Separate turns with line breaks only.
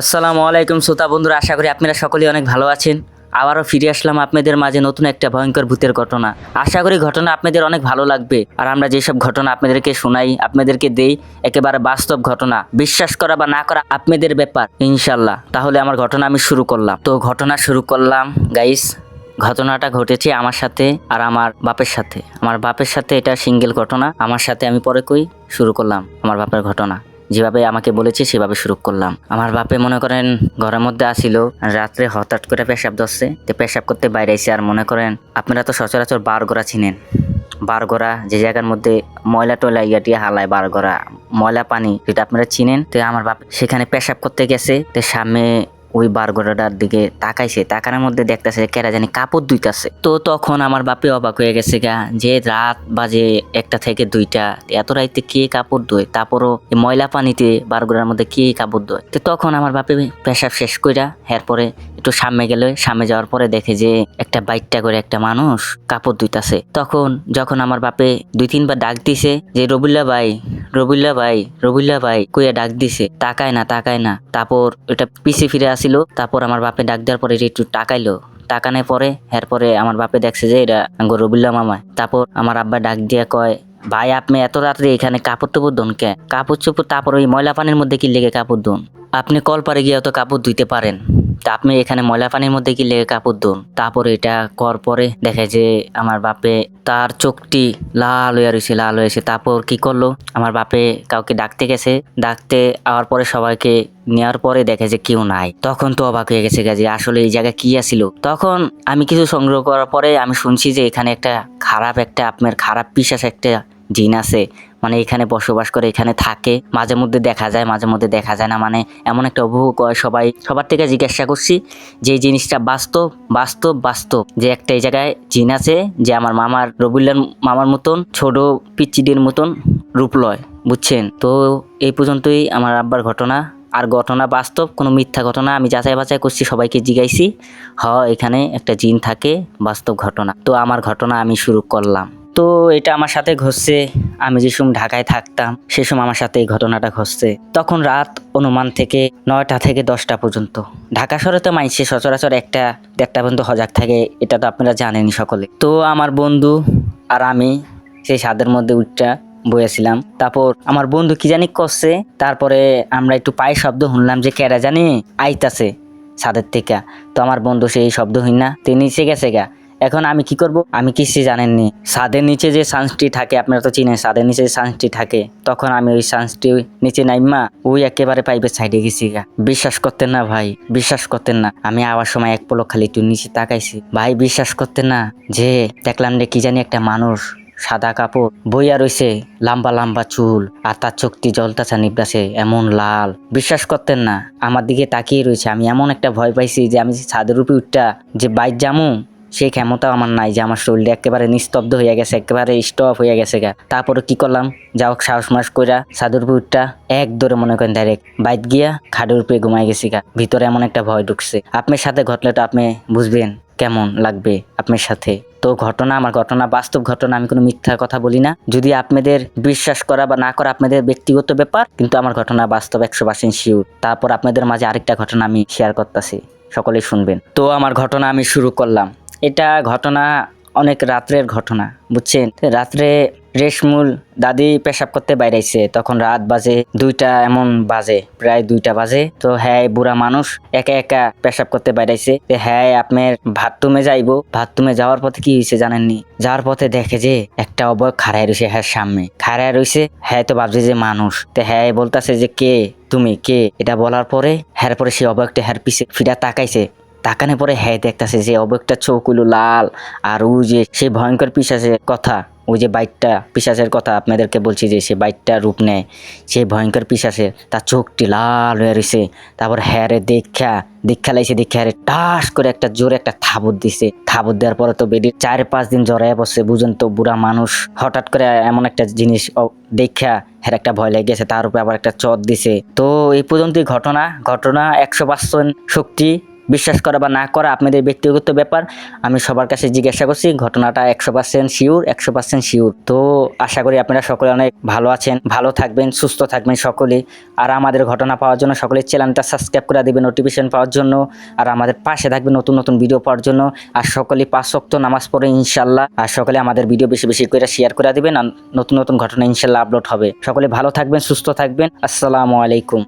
আসসালামু আলাইকুম শ্রোতা বন্ধুরা, আশা করি আপনারা সকলেই অনেক ভালো আছেন। আবারও ফিরে আসলাম আপনাদের মাঝে নতুন একটা ভয়ঙ্কর ভূতের ঘটনা। আশা করি ঘটনা আপনাদের অনেক ভালো লাগবে। আর আমরা যেসব ঘটনা আপনাদেরকে শোনাই, আপনাদেরকে দেই, একেবারে বাস্তব ঘটনা। বিশ্বাস করা বা না করা আপনাদের ব্যাপার ইনশাল্লাহ তাহলে আমার ঘটনা আমি শুরু করলাম। তো ঘটনা শুরু করলাম গাইস ঘটনাটা ঘটেছে আমার সাথে আর আমার বাপের সাথে। আমার বাপের সাথে এটা সিঙ্গেল ঘটনা, আমার সাথে আমি পরে কই, শুরু করলাম আমার বাপের ঘটনা। যেভাবে আমাকে বলেছে, সেভাবে শুরু করলাম। আমার বাপে মনে করেন, ঘরের মধ্যে আসিল রাত্রে হঠাৎ করে পেশাব ধরছে। তো পেশাব করতে বাইরে আইসে আর মনে করেন, আপনারা তো সচরাচর বারগোড়া চিনেন। বারগড়া যে জায়গার মধ্যে ময়লা টয়লা ইয়াটিয়া হালায় বারগড়া, ময়লা পানি যেটা আপনারা চিনেন? তো আমার বাপ সেখানে পেশাব করতে গেছে। তো সামনে ওই বারগোড়াটার দিকে তাকাইছে। তাকানোর মধ্যে দেখতেছে কেরা জানি কাপড় ধুইতাছে। তো তখন আমার বাপে অবাক হয়ে গেছে গা, যে রাত বাজে একটা থেকে দুইটা। এত রাইতে কে কাপড় ধোয়? তারপরও ময়লা পানিতে বারগোড়ার মধ্যে কে কাপড় ধোয়? তো তখন আমার বাপে পেশাব শেষ কইরা এরপরে একটু সামনে গেলে, সামনে যাওয়ার পরে দেখে যে একটা বাইকটা করে একটা মানুষ কাপড় ধুইতাছে। তখন যখন আমার বাপে দুই তিনবার ডাক দিছে যে রবিল্লা ভাই রবিল্লা ভাই রবিল্লা ভাই, কইয়া ডাক দিছে, তাকায় না তাকায় না। তারপর ওটা পিছে ফিরে আসিল, তারপর আমার বাপে ডাক দেওয়ার পরে এটা একটু টাকাইলো টাকানোর পরে এরপরে আমার বাপে দেখছে যে এটা রবিল্লা মামা তারপর আমার আব্বা ডাক দিয়ে কয়, ভাই, আপনি এত রাত্রে এখানে কাপড় টুপড় ধুন কে? কাপড় চোপড়, তারপর ওই ময়লা পানির মধ্যে কি লেগে কাপড় ধুন? আপনি কল পারে গিয়ে তো কাপড় ধুইতে পারেন। তা আপনি এখানে ময়লা পানির মধ্যে কি লেগে কাপড় ধুন। তারপরে এটা কর পরে দেখে যে আমার বাপে তার চোখটি লাল হয়ে রয়েছে, লাল হয়েছে তারপর কি করল? আমার বাপে কাউকে ডাকতে গেছে। ডাকতে আওয়ার পরে সবাইকে নেওয়ার পরে দেখে যে কেউ নাই। তখন তো অবাক হয়ে গেছে যে আসলে এই জায়গায় কি আছিল? তখন আমি কিছু সংগ্রহ করার পরে আমি শুনছি যে এখানে একটা খারাপ একটা আপনার খারাপ পিসাস একটা জিন আছে। মানে এখানে বসবাস করে, এখানে থাকে। মাঝে মধ্যে দেখা যায়, মাঝে মধ্যে দেখা যায় না। মানে এমন একটা উপভোগ সবাই। সবার থেকে জিজ্ঞাসা করছি যে জিনিসটা বাস্তব বাস্তব বাস্তব? যে একটা এই জায়গায় জিন আছে, যে আমার মামার রবিল্লার মামার মতন, ছোট পিচ্চিডির মতন রূপ লয়, বুঝছেন? তো এই পর্যন্তই আমার আব্বার ঘটনা। আর ঘটনা বাস্তব, কোনো মিথ্যা ঘটনা আমি যাচাই বাছাই করছি, সবাইকে জিগাইছি হ, এখানে একটা জিন থাকে, বাস্তব ঘটনা। তো আমার ঘটনা আমি শুরু করলাম। তো এটা আমার সাথে ঘটছে। আমি যে সময় ঢাকায় থাকতাম, সে সময় আমার সাথে এই ঘটনাটা ঘটছে। তখন রাত অনুমান থেকে নয়টা থেকে দশটা পর্যন্ত। ঢাকা শহরে তো মাইছে সচরাচর একটা দেড়টা পর্যন্ত হজাক থাকে, এটা তো আপনারা জানেনই সকলে। তো আমার বন্ধু আর আমি, সেই স্বাদের মধ্যে উঠটা বইয়াছিলাম। তারপর আমার বন্ধু কি জানি করছে, তারপরে আমরা একটু পায়ে শব্দ শুনলাম যে কেরা জানি আইতাছে ছাদের থেকে। তো আমার বন্ধু সেই শব্দ হই না তে নিচে গেছে গা। এখন আমি কি করব? আমি কিছু জানেননি। ছাদের নিচে যে সানস্টি থাকে, আপনারা তো চিনেন, ছাদের নিচে যে সানস্টি থাকে, তখন আমি ওই সানস্টি নিচে নাইমা, ওই একেবারে পাইপের সাইডে গেছি বিশ্বাস করতেন না ভাই, বিশ্বাস করতেন না। আমি আবার সময় এক পলক খালি একটু নিচে তাকাইছি। ভাই, বিশ্বাস করতেন না যে, দেখলাম যে কি জানি একটা মানুষ সাদা কাপড় বইয়া রয়েছে লম্বা লম্বা চুল, আর তার চোখটি জলতাছা নিবদাছে এমন লাল। বিশ্বাস করতেন না। আমার দিকে তাকিয়ে রয়েছে। আমি এমন একটা ভয় পাইছি যে, আমি ছাদের উপরে উঠটা যে বাইক জামু সেই ক্ষমতা আমার নাই যে আমার শরীরটা একেবারে নিস্তব্ধ হয়ে গেছে, একেবারে স্টপ হয়ে গেছে গা। তারপরে কি করলাম? যা হোক সাহস মাস কইরা উঠটা এক দৌড়ে মনে করেন ডাইরেক্ট বাইক গিয়া খাটের উপরে ঘুমাই গেছি গা। ভিতরে এমন একটা ভয় ঢুকছে। আপনার সাথে ঘটলে তো আপনি বুঝবেন কেমন লাগবে আপনার সাথে। তো ঘটনা আমার ঘটনা, বাস্তব ঘটনা, আমি কোনো মিথ্যা কথা বলি না। যদি আপনাদের বিশ্বাস করা বা না করা আপনাদের ব্যক্তিগত ব্যাপার, কিন্তু আমার ঘটনা বাস্তব একশো পার্সেন্ট শিওর তারপর আপনাদের মাঝে আরেকটা ঘটনা আমি শেয়ার করতেছি। সকলেই শুনবেন। তো আমার ঘটনা আমি শুরু করলাম। এটা ঘটনা অনেক রাত্রের ঘটনা, বুঝছেন? রাত্রে রেশমুল দাদি পেশাব করতে বাইরাইছে তখন রাত বাজে দুইটা এমন বাজে, প্রায় দুইটা বাজে। তো হ্যাঁ বুড়া মানুষ একা একা পেশাব করতে বাইরাইছে হ্যাঁ আপনার ভাতরুমে যাইবো। ভাতরুমে যাওয়ার পথে কি হয়েছে জানেননি? যাওয়ার পথে দেখে যে একটা অবয় খাড়ায় রয়েছে হ্যাঁ সামনে। খাড়ায় রয়েছে হ্যাঁ তো ভাবছে যে মানুষ। তো হ্যাঁ বলতাছে যে কে? তুমি কে? এটা বলার পরে হ্যার পরে সে অবয়টা হ্যার পিছে ফিরা তাকাইছে। তাকানে পরে হ্যাঁ দেখতেছে যে অবকটা চোখগুলো লাল আর ওই যে সেই ভয়ঙ্কর পিসাচের কথা ওই যে বাইকটা পিসাচের কথা আপনাদেরকে বলছি যে সে বাইকটা রূপ নেয় সেই ভয়ঙ্কর পিসাচের তার চোখটি লাল হয়ে রয়েছে তারপর হ্যারে দেখা দীক্ষা লাইছে দীক্ষা হ্যারে টাস করে একটা জোরে একটা থাবত দিছে, থাবত দেওয়ার পরে তো বেডি চার পাঁচ দিন জড়াইয়া বসছে বুঝুন তো বুড়া মানুষ হঠাৎ করে এমন একটা জিনিস, অ- দেখা হ্যাঁ একটা ভয় লেগে গেছে, তার উপরে আবার একটা চট দিছে। তো এই পর্যন্তই ঘটনা ঘটনা একশো পার্সেন্ট শক্তি বিশ্বাস করা বা না করা আপনাদের ব্যক্তিগত ব্যাপার, আমি সবার কাছে জিজ্ঞাসা করছি, ঘটনাটা একশো পার্সেন্ট শিওর একশো পার্সেন্ট শিওর তো আশা করি আপনারা সকলে অনেক ভালো আছেন, ভালো থাকবেন, সুস্থ থাকবেন সকলে আর আমাদের ঘটনা পাওয়ার জন্য সকলে চ্যানেলটা সাবস্ক্রাইব করে দিবেন নোটিফিকেশন পাওয়ার জন্য। আর আমাদের পাশে থাকবে নতুন নতুন ভিডিও পাওয়ার জন্য। আর সকলে পাঁচ ওয়াক্ত নামাজ পড়ে ইনশাল্লাহ আর সকলে আমাদের ভিডিও বেশি বেশি করে শেয়ার করে দিবেন আর নতুন নতুন ঘটনা ইনশাল্লাহ আপলোড হবে। সকলে ভালো থাকবেন, সুস্থ থাকবেন। আসসালামু আলাইকুম।